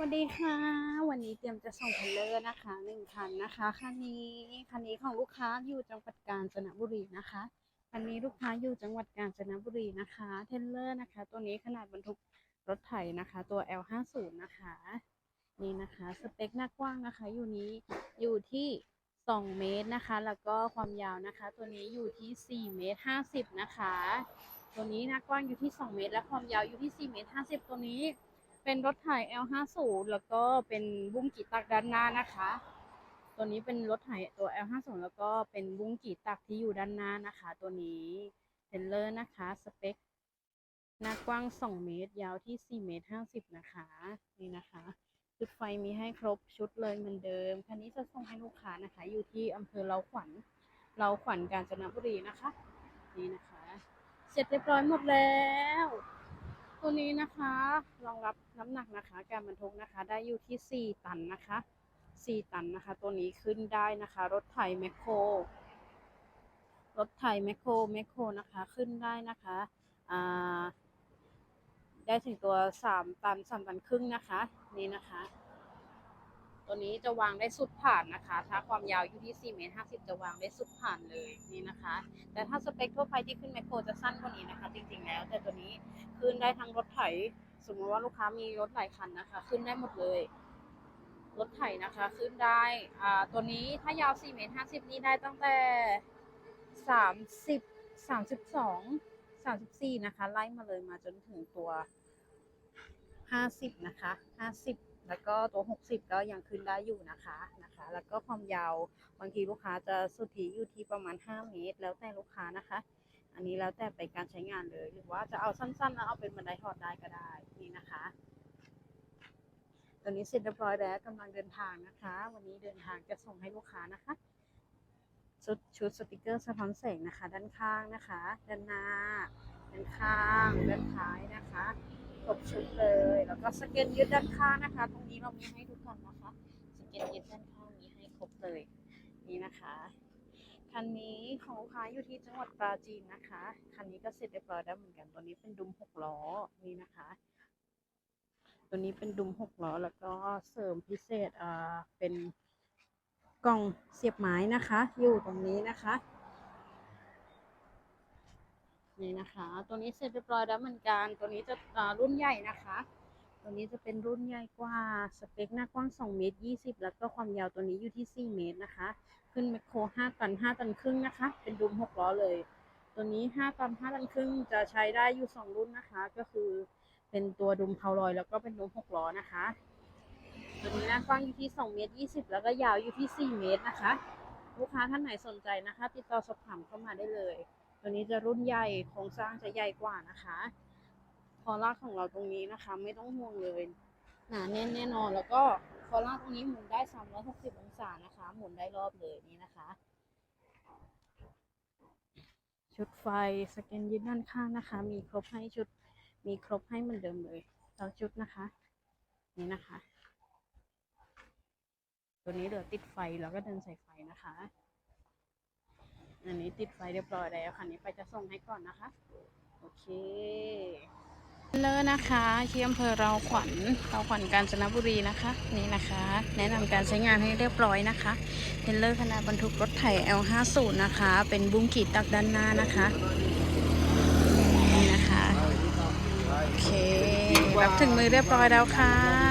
สวัสดีค่ะ วันนี้เตรียมจะส่งเทเลอร์นะคะหนึ่งคันนะคะคันนี้คันนี้ของลูกค้าอยู่จังหวัดกาญจนบุรีนะคะคันนี้ลูกค้าอยู่จังหวัดกาญจนบุรีนะคะ เทเลอร์นะคะ ตัวนี้ขนาดบรรทุกรถไถนะคะ ตัว L50 นะคะนี่นะคะสเปคหน้ากว้างนะคะ อยู่นี้อยู่ที่2เมตรนะคะ แล้วก็ความยาวนะคะ ตัวนี้อยู่ที่4เมตร50นะคะ ตัวนี้หน้ากว้างอยู่ที่2เมตร และความยาวอยู่ที่4เมตร50ตัวนี้ เป็นรถไถ L50 แล้วก็เป็นบุ้งกีตักด้านหน้านะคะ ตัวนี้เป็นรถไถตัว L50 แล้วก็เป็นบุ้งกีตักที่อยู่ด้านหน้านะคะ ตัวนี้เทรลเลอร์นะคะสเปคหน้ากว้าง 2 เมตร ยาวที่ 4 เมตร 50 นะคะ นี่นะคะชุดไฟมีให้ครบชุดเลยเหมือนเดิม คันนี้จะส่งให้ลูกค้านะคะ อยู่ที่อำเภอเราขวัญเราขวัญกาญจนบุรีนะคะ นี่นะคะ เสร็จเรียบร้อยหมดแล้ว ตัวนี้นะคะรองรับน้ำหนักนะคะ การบรรทุกนะคะ ได้อยู่ที่ 4 ตันนะคะ 4 ตันนะคะ ตัวนี้ขึ้นได้นะคะ รถไถแมคโครรถไถแมคโครแมคโครนะคะ ขึ้นได้นะคะอ่าได้ถึงตัว 3 ตัน3ตันครึ่งนะคะ นี่นะคะ ตัวนี้จะวางได้สุดผ่านนะคะ ถ้าความยาวอยู่ที่4เมตร50 จะวางได้สุดผ่านเลยนี่นะคะ แต่ถ้าสเปคทั่วไปที่ขึ้นแมคโครจะสั้นกว่านี้นะคะ จริงๆแล้ว แต่ตัวนี้ขึ้นได้ทั้งรถไถ สมมติว่าลูกค้ามีรถหลายคันนะคะ ขึ้นได้หมดเลย รถไถนะคะขึ้นได้อ่าตัวนี้ถ้ายาว4เมตร50 นี่ได้ตั้งแต่ 30 32 34 นะคะ ไล่มาเลยมาจนถึงตัว 50 นะคะ 50 แล้วก็ตัว 60 ก็ยังขึ้นได้อยู่นะคะนะคะ แล้วก็ความยาวบางทีลูกค้าจะสุทธิอยู่ที่ประมาณ 5 เมตร แล้วแต่ลูกค้านะคะ อันนี้แล้วแต่ไปการใช้งานเลยหรือว่าจะเอาสั้นๆแล้วเอาเป็นบันไดถอดได้ก็ได้นี่นะคะตอนนี้เสร็จเรียบร้อยแล้วกำลังเดินทางนะคะ วันนี้เดินทางจะส่งให้ลูกค้านะคะชุดชุดสติกเกอร์สะท้อนแสงนะคะ ด้านข้างนะคะ ด้านหน้าด้านข้างด้านท้ายนะคะ ครบชุดเลย แล้วก็สเก็ตยึดด้านข้างนะคะ ตรงนี้เรามีให้ทุกคนนะคะ สเก็ตยึดด้านข้างมีให้ครบเลย นี่นะคะ คันนี้ของลูกค้าอยู่ที่จังหวัดปราจีนนะคะ คันนี้ก็เสร็จเรียบร้อยแล้วเหมือนกัน ตัวนี้เป็นดุมหกล้อ นี่นะคะ ตัวนี้เป็นดุมหกล้อ แล้วก็เสริมพิเศษ อ่า เป็นกล่องเสียบไม้นะคะ อยู่ตรงนี้นะคะ นี่นะคะ ตัวนี้เสร็จเรียบร้อยแล้วเหมือนกัน ตัวนี้จะรุ่นใหญ่นะคะ ตัวนี้จะเป็นรุ่นใหญ่กว่า สเปคหน้ากว้าง2เมตร20 แล้วก็ความยาวตัวนี้อยู่ที่ 4 เมตรนะคะ ขึ้นแมคโคร5ตัน5ตันครึ่งนะคะ เป็นดุม6ล้อเลย ตัวนี้ 5ตัน5ตันครึ่งจะใช้ได้อยู่ 2 รุ่นนะคะ ก็คือเป็นตัวดุมเพาลอย แล้วก็เป็นดุม6ล้อนะคะ ตัวนี้หน้ากว้างอยู่ที่2เมตร20 แล้วก็ยาวอยู่ที่ 4 เมตรนะคะ ลูกค้าท่านไหนสนใจนะคะ ติดต่อสอบถามเข้ามาได้เลย ตัวนี้จะรุ่นใหญ่โครงสร้างจะใหญ่กว่านะคะ คอลาของเราตรงนี้นะคะ ไม่ต้องห่วงเลยหนาแน่นแน่นอนแล้วก็คอลาตรงนี้หมุนได้ 360 องศานะคะ หมุนได้รอบเลยนี่นะคะ ชุดไฟสแกนยึดด้านข้างนะคะ มีครบให้ชุดมีครบให้เหมือนเดิมเลยเราชุดนะคะ นี่นะคะ ตัวนี้เหลือติดไฟแล้วก็เดินใส่ไฟนะคะ อันนี้ติดไฟเรียบร้อยแล้วค่ะนี้ไปจะส่งให้ก่อนนะคะ โอเคเลอนะคะที่อำเภอเราขวัญเราขวัญกาญจนบุรีนะคะ นี่นะคะ แนะนำการใช้งานให้เรียบร้อยนะคะเทรลเลอร์ขนาดบรรทุกรถไถ L50 นะคะ เป็นบุ้งกีดตักด้านหน้านะคะนี่นะคะโอเครับถึงมือเรียบร้อยแล้วค่ะ